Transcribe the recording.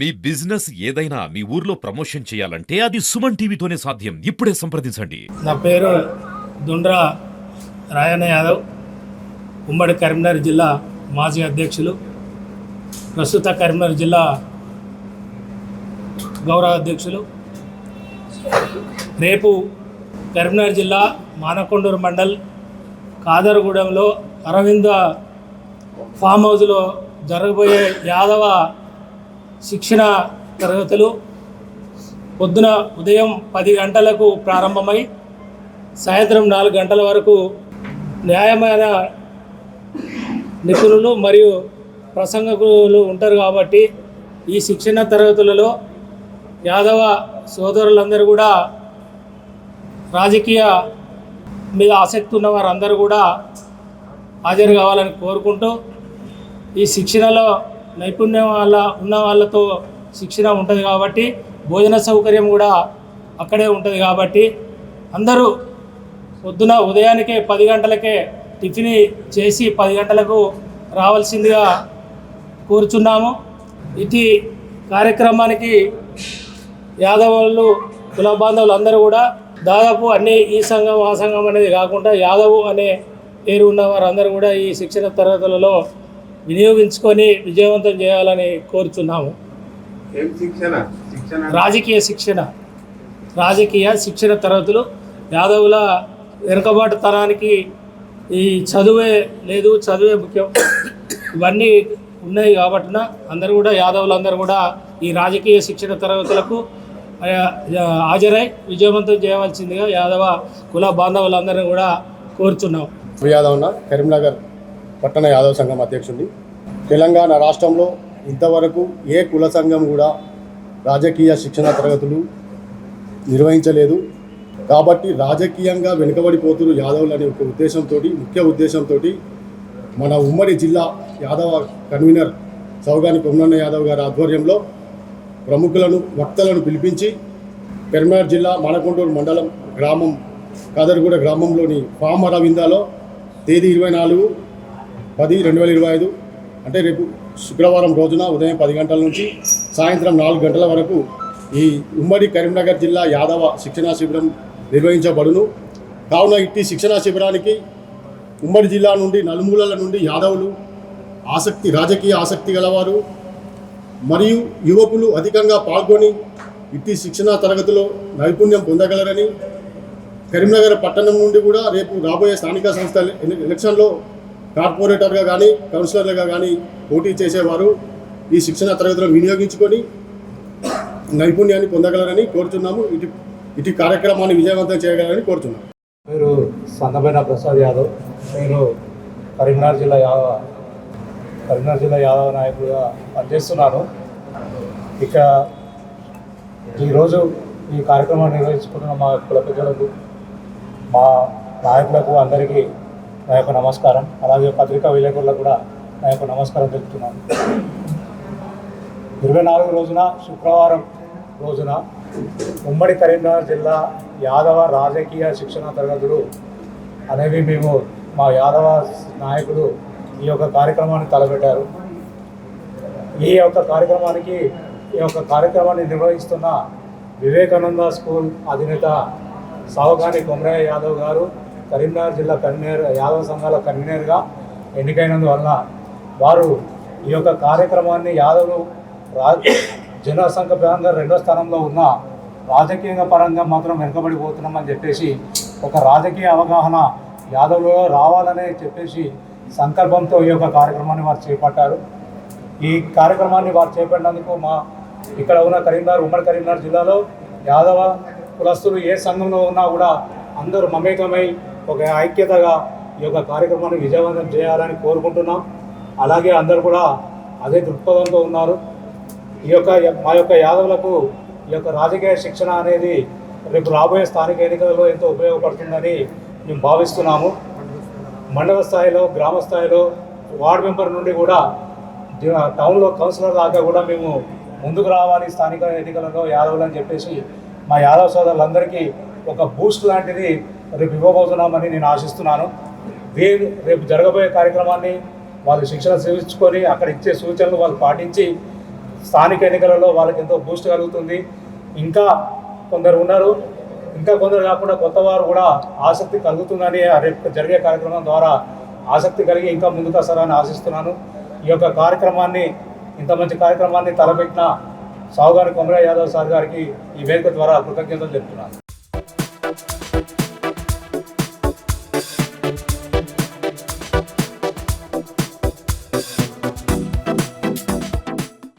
మీ business ఏదైనా మీ ఊర్లో promotion చేయాలంటే అది సుమన్ టీవీతోనే సాధ్యం. ఇప్పుడే సంప్రదించండి. నా పేరు దుండ్రా రాయన్న యాదవ్. ఉమ్మడి కరీంనగర్ జిల్లా మాజీ అధ్యక్షులు. ప్రస్తుత కరీంనగర్ జిల్లా గౌరవ అధ్యక్షులు. రేపు కరీంనగర్ జిల్లా మానకొండూరు మండల్ కాదరగూడెంలో అరవింద ఫామ్ హౌస్లో జరగబోయే యాదవ శిక్షణ తరగతులు పొద్దున ఉదయం పది గంటలకు ప్రారంభమై సాయంత్రం నాలుగు గంటల వరకు న్యాయమైన నిపుణులు మరియు ప్రసంగకులు ఉంటారు కాబట్టి ఈ శిక్షణ తరగతులలో యాదవ సోదరులందరూ కూడా రాజకీయ మీద ఆసక్తి ఉన్న వారందరూ కూడా హాజరు కావాలని కోరుకుంటూ ఈ శిక్షణలో నైపుణ్యం వాళ్ళ ఉన్న వాళ్ళతో శిక్షణ ఉంటుంది కాబట్టి భోజన సౌకర్యం కూడా అక్కడే ఉంటుంది కాబట్టి అందరూ పొద్దున ఉదయానికే పది గంటలకే టిఫిన్ చేసి పది గంటలకు రావాల్సిందిగా కోరుచున్నాము. ఇటు కార్యక్రమానికి యాదవులు కుల బాంధవులు అందరూ కూడా దాదాపు అన్ని ఈ సంఘం ఆ సంఘం అనేది కాకుండా యాదవ్ అనే పేరు ఉన్న వారందరూ కూడా ఈ శిక్షణ తరగతులలో వినియోగించుకొని విజయవంతం చేయాలని శిక్షణ? రాజకీయ శిక్షణ. రాజకీయ శిక్షణ తరగతులు యాదవుల వెనుకబాటుతనానికి ఈ చదువే లేదు చదువే ముఖ్యం. ఇవన్నీ ఉన్నాయి కాబట్టిన అందరూ కూడా యాదవులందరూ కూడా ఈ రాజకీయ శిక్షణ తరగతులకు హాజరై విజయవంతం చేయవలసిందిగా యాదవ కుల బాంధవులందరినీ కూడా కోరుచున్నాం యాదవ్న? కరీంనగర్. పట్టణ యాదవ సంఘం అధ్యక్షుడిని తెలంగాణ రాష్ట్రంలో ఇంతవరకు ఏ కుల సంఘం కూడా రాజకీయ శిక్షణ తరగతులు నిర్వహించలేదు. కాబట్టి రాజకీయంగా వెనుకబడిపోతున్న యాదవులు అనే ఒక ఉద్దేశంతో ముఖ్య ఉద్దేశంతో మన ఉమ్మడి జిల్లా యాదవ కన్వీనర్ సౌగాని పొమ్మన్న యాదవ్ గారి ఆధ్వర్యంలో ప్రముఖులను వక్తలను పిలిపించి కరీంనగర్ జిల్లా మానకొండూరు మండలం గ్రామం కాదర్గూడ గ్రామంలోని పామ అరవిందాలో తేదీ ఇరవై నాలుగు పది రెండు వేల ఇరవై ఐదు అంటే రేపు శుక్రవారం రోజున ఉదయం పది గంటల నుంచి సాయంత్రం నాలుగు గంటల వరకు ఈ ఉమ్మడి కరీంనగర్ జిల్లా యాదవ శిక్షణా శిబిరం నిర్వహించబడును. కావున ఇట్టి శిక్షణా శిబిరానికి ఉమ్మడి జిల్లా నుండి నలుమూలల నుండి యాదవులు ఆసక్తి రాజకీయ ఆసక్తి గలవారు మరియు యువకులు అధికంగా పాల్గొని ఇట్టి శిక్షణా తరగతిలో నైపుణ్యం పొందగలరని కరీంనగర్ పట్టణం నుండి కూడా రేపు రాబోయే స్థానిక సంస్థ ఎలక్షన్లో కార్పొరేటర్గా కానీ కౌన్సిలర్లుగా కానీ పోటీ చేసేవారు. ఈ శిక్షణ తరగతులను వినియోగించుకొని నైపుణ్యాన్ని పొందగలరని కోరుతున్నాము. ఇటు ఇటు కార్యక్రమాన్ని విజయవంతం చేయగలరని కోరుతున్నాము. మీరు సన్నబైన ప్రసాద్ యాదవ్ నేను కరీంనగర్ జిల్లా యాదవ కరీంనగర్ జిల్లా యాదవ నాయకుడుగా పనిచేస్తున్నాను. ఇక ఈరోజు ఈ కార్యక్రమాన్ని నిర్వహించుకుంటున్న మా కుల పెద్దలకు మా నాయకులకు అందరికీ నా యొక్క నమస్కారం. అలాగే పత్రికా విలేకరులకు కూడా నా యొక్క నమస్కారం తెలుపుతున్నాను. ఇరవై నాలుగు రోజున శుక్రవారం రోజున ఉమ్మడి కరీంనగర్ జిల్లా యాదవ రాజకీయ శిక్షణ తరగతులు అనేవి మేము మా యాదవ నాయకులు ఈ యొక్క కార్యక్రమాన్ని తలపెట్టారు. ఈ యొక్క కార్యక్రమానికి ఈ యొక్క కార్యక్రమాన్ని నిర్వహిస్తున్న వివేకానంద స్కూల్ అధినేత సావగాని కొమరయ్య యాదవ్ గారు కరీంనగర్ జిల్లా కన్వీనర్ యాదవ సంఘాల కన్వీనర్గా ఎన్నికైనందువలన వారు ఈ యొక్క కార్యక్రమాన్ని యాదవులు రా జనసంఖ్య పరంగా రెండో స్థానంలో ఉన్న రాజకీయ పరంగా మాత్రం వెనుకబడిపోతున్నామని చెప్పేసి ఒక రాజకీయ అవగాహన యాదవులలో రావాలని చెప్పేసి సంకల్పంతో ఈ యొక్క కార్యక్రమాన్ని వారు చేపట్టారు. ఈ కార్యక్రమాన్ని వారు చేపట్టినందుకు మా ఇక్కడ ఉన్న కరీంనగర్ ఉమ్మడి కరీంనగర్ జిల్లాలో యాదవ కులస్తులు ఏ సంఘంలో ఉన్నా కూడా అందరూ మమేకమై ఒక ఐక్యతగా ఈ యొక్క కార్యక్రమాన్ని విజయవంతం చేయాలని కోరుకుంటున్నాం. అలాగే అందరూ కూడా అదే దృక్పథంతో ఉన్నారు. ఈ యొక్క మా యొక్క యాదవులకు ఈ యొక్క రాజకీయ శిక్షణ అనేది రేపు రాబోయే స్థానిక ఎన్నికలలో ఎంతో ఉపయోగపడుతుందని మేము భావిస్తున్నాము. మండల స్థాయిలో గ్రామ స్థాయిలో వార్డు మెంబర్ నుండి కూడా టౌన్లో కౌన్సిలర్ దాకా కూడా మేము ముందుకు రావాలి స్థానిక ఎన్నికలలో యాదవులు అని చెప్పేసి మా యాదవ సోదరులందరికీ ఒక బూస్ట్ లాంటిది రేపు ఇవ్వబోతున్నామని నేను ఆశిస్తున్నాను. దీని రేపు జరగబోయే కార్యక్రమాన్ని వాళ్ళు శిక్షణ సేవించుకొని అక్కడ ఇచ్చే సూచనలు వాళ్ళు పాటించి స్థానిక ఎన్నికలలో వాళ్ళకి ఎంతో బూస్ట్ కలుగుతుంది. ఇంకా కొందరు ఉన్నారు. ఇంకా కొందరు కాకుండా కొత్త వారు కూడా ఆసక్తి కలుగుతుందని రేపు జరిగే కార్యక్రమం ద్వారా ఆసక్తి కలిగి ఇంకా ముందుకు వస్తారని ఆశిస్తున్నాను. ఈ యొక్క కార్యక్రమాన్ని ఇంత మంచి కార్యక్రమాన్ని తలపెట్టిన సావుగారి కొమరా యాదవ్ సార్ గారికి ఈ వేదిక ద్వారా కృతజ్ఞతలు చెప్తున్నాను.